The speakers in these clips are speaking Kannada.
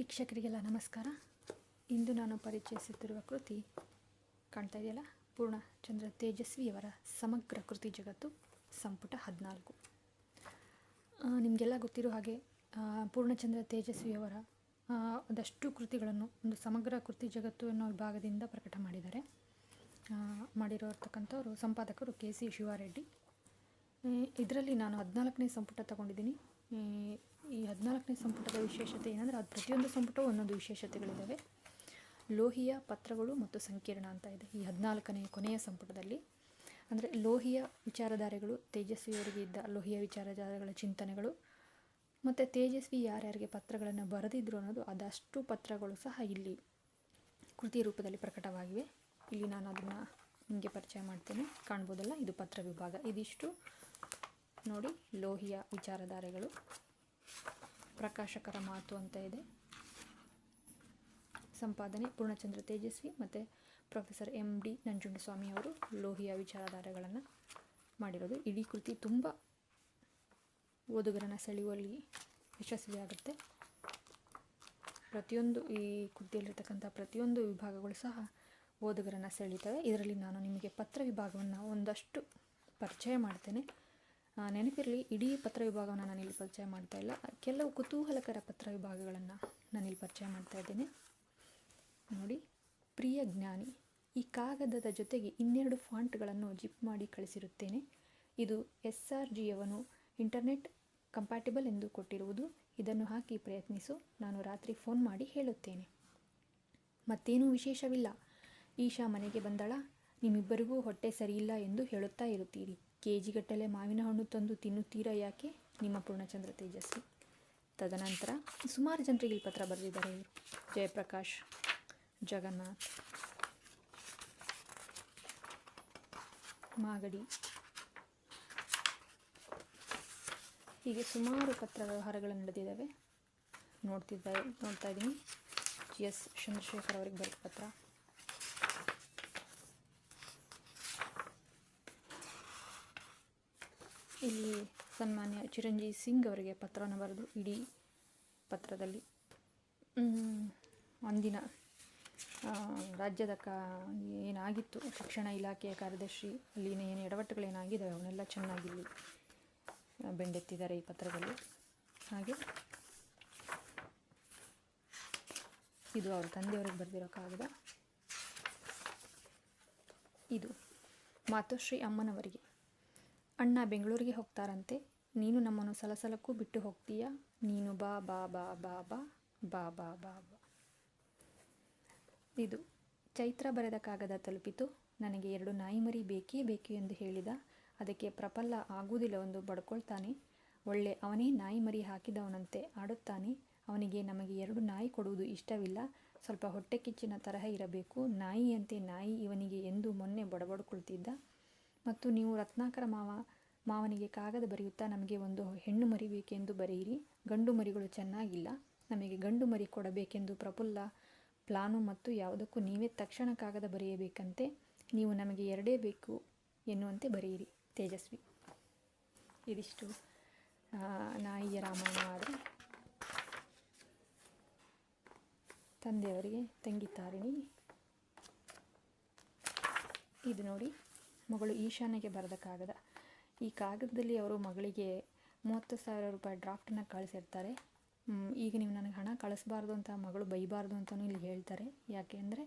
ವೀಕ್ಷಕರಿಗೆಲ್ಲ ನಮಸ್ಕಾರ. ಇಂದು ನಾನು ಪರಿಚಯಿಸುತ್ತಿರುವ ಕೃತಿ ಕಾಣ್ತಾ ಇದೆಯಲ್ಲ? ಪೂರ್ಣಚಂದ್ರ ತೇಜಸ್ವಿಯವರ ಸಮಗ್ರ ಕೃತಿ ಜಗತ್ತು, ಸಂಪುಟ ಹದಿನಾಲ್ಕು. ನಿಮಗೆಲ್ಲ ಗೊತ್ತಿರೋ ಹಾಗೆ ಪೂರ್ಣಚಂದ್ರ ತೇಜಸ್ವಿಯವರ ಒಂದಷ್ಟು ಕೃತಿಗಳನ್ನು, ಒಂದು ಸಮಗ್ರ ಕೃತಿ ಜಗತ್ತು ಅನ್ನೋ ವಿಭಾಗದಿಂದ ಪ್ರಕಟ ಮಾಡಿದ್ದಾರೆ. ಮಾಡಿರೋರ್ತಕ್ಕಂಥವ್ರು ಸಂಪಾದಕರು ಕೆ ಸಿ ಶಿವಾರೆಡ್ಡಿ. ಇದರಲ್ಲಿ ನಾನು ಹದಿನಾಲ್ಕನೇ ಸಂಪುಟ ತಗೊಂಡಿದ್ದೀನಿ. ಈ ಹದಿನಾಲ್ಕನೇ ಸಂಪುಟದ ವಿಶೇಷತೆ ಏನಂದರೆ ಅದು ಪ್ರತಿಯೊಂದು ಸಂಪುಟವೂ ಒಂದೊಂದು ವಿಶೇಷತೆಗಳಿದ್ದಾವೆ. ಲೋಹಿಯ ಪತ್ರಗಳು ಮತ್ತು ಸಂಕೀರ್ಣ ಅಂತ ಇದೆ ಈ ಹದಿನಾಲ್ಕನೇ ಕೊನೆಯ ಸಂಪುಟದಲ್ಲಿ. ಅಂದರೆ ಲೋಹಿಯ ವಿಚಾರಧಾರೆಗಳು, ತೇಜಸ್ವಿಯವರಿಗೆ ಇದ್ದ ಲೋಹಿಯ ವಿಚಾರಧಾರೆಗಳ ಚಿಂತನೆಗಳು, ಮತ್ತು ತೇಜಸ್ವಿ ಯಾರ್ಯಾರಿಗೆ ಪತ್ರಗಳನ್ನು ಬರೆದಿದ್ರು ಅನ್ನೋದು ಅದಷ್ಟು ಪತ್ರಗಳು ಸಹ ಇಲ್ಲಿ ಕೃತಿ ರೂಪದಲ್ಲಿ ಪ್ರಕಟವಾಗಿವೆ. ಇಲ್ಲಿ ನಾನು ಅದನ್ನು ನಿಮಗೆ ಪರಿಚಯ ಮಾಡ್ತೇನೆ. ಕಾಣ್ಬೋದಲ್ಲ, ಇದು ಪತ್ರ ವಿಭಾಗ. ಇದಿಷ್ಟು ನೋಡಿ ಲೋಹಿಯ ವಿಚಾರಧಾರೆಗಳು. ಪ್ರಕಾಶಕರ ಮಾತು ಅಂತ ಇದೆ. ಸಂಪಾದನೆ ಪೂರ್ಣಚಂದ್ರ ತೇಜಸ್ವಿ ಮತ್ತು ಪ್ರೊಫೆಸರ್ ಎಂ ಡಿ ನಂಜುಂಡಸ್ವಾಮಿ ಅವರು ಲೋಹಿಯ ವಿಚಾರಧಾರೆಗಳನ್ನು ಮಾಡಿರೋದು. ಇಡೀ ಕೃತಿ ತುಂಬ ಓದುಗರನ್ನು ಸೆಳೆಯುವಲ್ಲಿ ಯಶಸ್ವಿಯಾಗುತ್ತೆ ಪ್ರತಿಯೊಂದು ಈ ಕೃತಿಯಲ್ಲಿರ್ತಕ್ಕಂಥ ಪ್ರತಿಯೊಂದು ವಿಭಾಗಗಳು ಸಹ ಓದುಗರನ್ನು ಸೆಳೀತವೆ ಇದರಲ್ಲಿ ನಾನು ನಿಮಗೆ ಪತ್ರ ವಿಭಾಗವನ್ನು ಒಂದಷ್ಟು ಪರಿಚಯ ಮಾಡ್ತೇನೆ. ನೆನಪಿರಲಿ, ಇಡೀ ಪತ್ರ ವಿಭಾಗವನ್ನು ನಾನಿಲ್ಲಿ ಪರಿಚಯ ಮಾಡ್ತಾ ಇಲ್ಲ. ಕೆಲವು ಕುತೂಹಲಕರ ಪತ್ರ ವಿಭಾಗಗಳನ್ನು ನಾನಿಲ್ಲಿ ಪರಿಚಯ ಮಾಡ್ತಾ ಇದ್ದೇನೆ. ನೋಡಿ, ಪ್ರಿಯ ಜ್ಞಾನಿ, ಈ ಕಾಗದದ ಜೊತೆಗೆ ಇನ್ನೆರಡು ಫಾಂಟ್ಗಳನ್ನು ಜಿಪ್ ಮಾಡಿ ಕಳಿಸಿರುತ್ತೇನೆ. ಇದು ಎಸ್ ಆರ್ ಜಿಯವನು ಇಂಟರ್ನೆಟ್ ಕಂಪ್ಯಾಟಿಬಲ್ ಎಂದು ಕೊಟ್ಟಿರುವುದು. ಇದನ್ನು ಹಾಕಿ ಪ್ರಯತ್ನಿಸು. ನಾನು ರಾತ್ರಿ ಫೋನ್ ಮಾಡಿ ಹೇಳುತ್ತೇನೆ. ಮತ್ತೇನೂ ವಿಶೇಷವಿಲ್ಲ. ಈಶಾ ಮನೆಗೆ ಬಂದಳ. ನಿಮ್ಮಿಬ್ಬರಿಗೂ ಹೊಟ್ಟೆ ಸರಿಯಿಲ್ಲ ಎಂದು ಹೇಳುತ್ತಾ ಇರುತ್ತೀರಿ. ಕೆ ಜಿಗಟ್ಟಲೆ ಮಾವಿನ ಹಣ್ಣು ತಂದು ತಿನ್ನುತ್ತೀರಾ ಯಾಕೆ? ನಿಮ್ಮ ಪೂರ್ಣಚಂದ್ರ ತೇಜಸ್ವಿ. ತದನಂತರ ಸುಮಾರು ಜನರಿಗೆ ಈ ಪತ್ರ ಬರೆದಿದ್ದಾರೆ ಇವರು. ಜಯಪ್ರಕಾಶ್, ಜಗನ್ನಾಥ್, ಮಾಗಡಿ. ಹೀಗೆ ಸುಮಾರು ಪತ್ರ ವ್ಯವಹಾರಗಳು ನಡೆದಿದ್ದಾವೆ. ನೋಡ್ತಿದ್ದ ನೋಡ್ತಾ ಇದ್ದೀನಿ. ಜಿ ಎಸ್ ಚಂದ್ರಶೇಖರ್ ಅವರಿಗೆ ಬರೆದ ಪತ್ರ. ಇಲ್ಲಿ ಸನ್ಮಾನ್ಯ ಚಿರಂಜೀವಿ ಸಿಂಗ್ ಅವರಿಗೆ ಪತ್ರವನ್ನು ಬರೆದು ಇಡೀ ಪತ್ರದಲ್ಲಿ. ಅಂದಿನ ರಾಜ್ಯದ ಕಾ, ಏನಾಗಿತ್ತು? ಶಿಕ್ಷಣ ಇಲಾಖೆಯ ಕಾರ್ಯದರ್ಶಿ ಅಲ್ಲಿನ ಏನು ಎಡವಟ್ಟುಗಳೇನಾಗಿದ್ದಾವೆ ಅವನ್ನೆಲ್ಲ ಚೆನ್ನಾಗಿ ಇಲ್ಲಿ ಬೆಂಡೆತ್ತಿದ್ದಾರೆ ಈ ಪತ್ರದಲ್ಲಿ. ಹಾಗೆ, ಇದು ಅವರ ತಂದೆಯವ್ರಿಗೆ ಬರೆದಿರೋ ಕಾಗದ ಇದು ಮಾತೋಶ್ರೀ ಅಮ್ಮನವರಿಗೆ. ಅಣ್ಣ ಬೆಂಗಳೂರಿಗೆ ಹೋಗ್ತಾರಂತೆ. ನೀನು ನಮ್ಮನ್ನು ಸಲಸಲಕ್ಕೂ ಬಿಟ್ಟು ಹೋಗ್ತೀಯ? ನೀನು ಬಾ ಬಾ ಬಾ ಬಾ ಬಾ ಬಾ ಬಾ ಬಾ ಬಾ. ಇದು ಚೈತ್ರ ಬರೆದ ಕಾಗದ ತಲುಪಿತು. ನನಗೆ ಎರಡು ನಾಯಿ ಮರಿ ಬೇಕೇ ಬೇಕು ಎಂದು ಹೇಳಿದ. ಅದಕ್ಕೆ ಪ್ರಪಲ್ಲ ಆಗುವುದಿಲ್ಲ ಒಂದು ಬಡ್ಕೊಳ್ತಾನೆ. ಒಳ್ಳೆ ಅವನೇ ನಾಯಿ ಮರಿ ಹಾಕಿದವನಂತೆ ಆಡುತ್ತಾನೆ. ಅವನಿಗೆ ನಮಗೆ ಎರಡು ನಾಯಿ ಕೊಡುವುದು ಇಷ್ಟವಿಲ್ಲ. ಸ್ವಲ್ಪ ಹೊಟ್ಟೆ ಕಿಚ್ಚಿನ ತರಹ ಇರಬೇಕು. ನಾಯಿಯಂತೆ ನಾಯಿ ಇವನಿಗೆ ಎಂದು ಮೊನ್ನೆ ಬಡಬಡ್ಕೊಳ್ತಿದ್ದ. ಮತ್ತು ನೀವು ರತ್ನಾಕರ ಮಾವ, ಮಾವನಿಗೆ ಕಾಗದ ಬರೆಯುತ್ತಾ ನಮಗೆ ಒಂದು ಹೆಣ್ಣು ಮರಿ ಬೇಕೆಂದು ಬರೆಯಿರಿ. ಗಂಡು ಮರಿಗಳು ಚೆನ್ನಾಗಿಲ್ಲ. ನಮಗೆ ಗಂಡು ಮರಿ ಕೊಡಬೇಕೆಂದು ಪ್ರಫುಲ್ಲ ಪ್ಲಾನು ಮತ್ತು ಯಾವುದಕ್ಕೂ ನೀವೇ ತಕ್ಷಣ ಕಾಗದ ಬರೆಯಬೇಕಂತೆ, ನೀವು ನಮಗೆ ಎರಡೇ ಬೇಕು ಎನ್ನುವಂತೆ ಬರೆಯಿರಿ. ತೇಜಸ್ವಿ. ಇದಿಷ್ಟು ನಾಯಿಯ ರಾಮಾಯಣವಾದರೆ ತಂದೆಯವರಿಗೆ ತಂಗಿ ತಾರಿಣಿ ಇದು ನೋಡಿ. ಮಗಳು ಈಶಾನ್ಯಗೆ ಬರೆದ ಕಾಗದ. ಈ ಕಾಗದದಲ್ಲಿ ಅವರು ಮಗಳಿಗೆ ಮೂವತ್ತು ಸಾವಿರ ರೂಪಾಯಿ ಡ್ರಾಫ್ಟನ್ನು ಕಳಿಸಿರ್ತಾರೆ. ಈಗ ನೀವು ನನಗೆ ಹಣ ಕಳಿಸ್ಬಾರ್ದು ಅಂತ ಮಗಳು ಬೈಬಾರ್ದು ಅಂತಲೂ ಇಲ್ಲಿ ಹೇಳ್ತಾರೆ. ಯಾಕೆ ಅಂದರೆ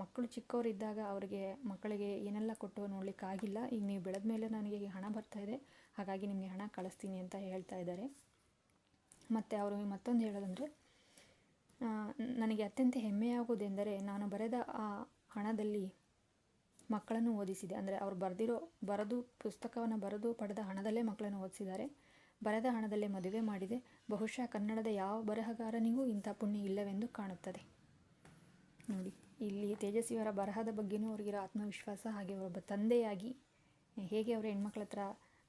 ಮಕ್ಕಳು ಚಿಕ್ಕವರಿದ್ದಾಗ ಅವರಿಗೆ ಮಕ್ಕಳಿಗೆ ಏನೆಲ್ಲ ಕೊಟ್ಟು ನೋಡಲಿಕ್ಕಾಗಿಲ್ಲ. ಈಗ ನೀವು ಬೆಳೆದ ಮೇಲೆ ನನಗೆ ಹಣ ಬರ್ತಾ ಇದೆ. ಹಾಗಾಗಿ ನಿಮಗೆ ಹಣ ಕಳಿಸ್ತೀನಿ ಅಂತ ಹೇಳ್ತಾ ಇದ್ದಾರೆ. ಮತ್ತು ಅವರು ಮತ್ತೊಂದು ಹೇಳೋದಂದರೆ ನನಗೆ ಅತ್ಯಂತ ಹೆಮ್ಮೆಯಾಗುವುದೆಂದರೆ ನಾನು ಬರೆದ ಆ ಹಣದಲ್ಲಿ ಮಕ್ಕಳನ್ನು ಓದಿಸಿದೆ. ಅಂದರೆ ಅವರು ಬರೆದಿರೋ, ಬರೆದು ಪುಸ್ತಕವನ್ನು ಬರೆದು ಪಡೆದ ಹಣದಲ್ಲೇ ಮಕ್ಕಳನ್ನು ಓದಿಸಿದ್ದಾರೆ. ಬರೆದ ಹಣದಲ್ಲೇ ಮದುವೆ ಮಾಡಿದೆ. ಬಹುಶಃ ಕನ್ನಡದ ಯಾವ ಬರಹಗಾರನಿಗೂ ಇಂಥ ಪುಣ್ಯ ಇಲ್ಲವೆಂದು ಕಾಣುತ್ತದೆ. ನೋಡಿ, ಇಲ್ಲಿ ತೇಜಸ್ವಿಯವರ ಬರಹದ ಬಗ್ಗೆನೂ ಅವರಿಗಿರೋ ಆತ್ಮವಿಶ್ವಾಸ, ಹಾಗೆ ಒಬ್ಬ ತಂದೆಯಾಗಿ ಹೇಗೆ ಅವರ ಹೆಣ್ಮಕ್ಳ ಹತ್ರ,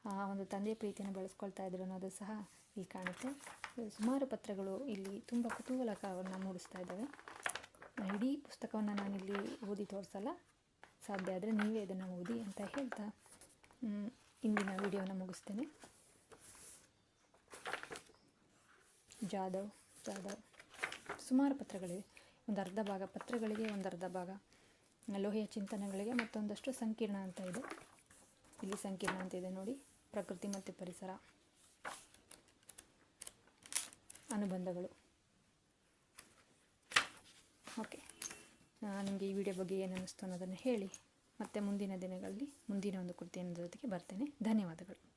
ಆ, ಒಂದು ತಂದೆಯ ಪ್ರೀತಿಯನ್ನು ಬಳಸ್ಕೊಳ್ತಾ ಇದ್ರು ಅನ್ನೋದು ಸಹ ಇಲ್ಲಿ ಕಾಣುತ್ತೆ. ಸುಮಾರು ಪತ್ರಗಳು ಇಲ್ಲಿ ತುಂಬ ಕುತೂಹಲಕವನ್ನು ಮೂಡಿಸ್ತಾ ಇದ್ದಾವೆ. ಇಡೀ ಪುಸ್ತಕವನ್ನು ನಾನಿಲ್ಲಿ ಓದಿ ತೋರಿಸಲ್ಲ. ಸಾಧ್ಯ ಆದರೆ ನೀವೇ ಇದನ್ನು ಓದಿ ಅಂತ ಹೇಳ್ತಾ ಇಂದಿನ ವಿಡಿಯೋನ ಮುಗಿಸ್ತೇನೆ. ಜಾಧವ್ ಜಾಧವ್. ಸುಮಾರು ಪತ್ರಗಳಿವೆ. ಒಂದು ಅರ್ಧ ಭಾಗ ಪತ್ರಗಳಿಗೆ, ಒಂದು ಅರ್ಧ ಭಾಗ ಲೋಹೆಯ ಚಿಂತನೆಗಳಿಗೆ ಮತ್ತೊಂದಷ್ಟು ಸಂಕೀರ್ಣ ಅಂತ ಇದೆ. ಇಲ್ಲಿ ಸಂಕೀರ್ಣ ಅಂತ ಇದೆ ನೋಡಿ. ಪ್ರಕೃತಿ ಮತ್ತು ಪರಿಸರ ಅನುಬಂಧಗಳು. ನಿಮಗೆ ಈ ವಿಡಿಯೋ ಬಗ್ಗೆ ಏನು ಅನ್ನಿಸ್ತು ಅನ್ನೋದನ್ನು ಹೇಳಿ. ಮತ್ತೆ ಮುಂದಿನ ದಿನಗಳಲ್ಲಿ ಮುಂದಿನ ಒಂದು ಕೃತಿಯ ಜೊತೆಗೆ ಬರ್ತೇನೆ. ಧನ್ಯವಾದಗಳು.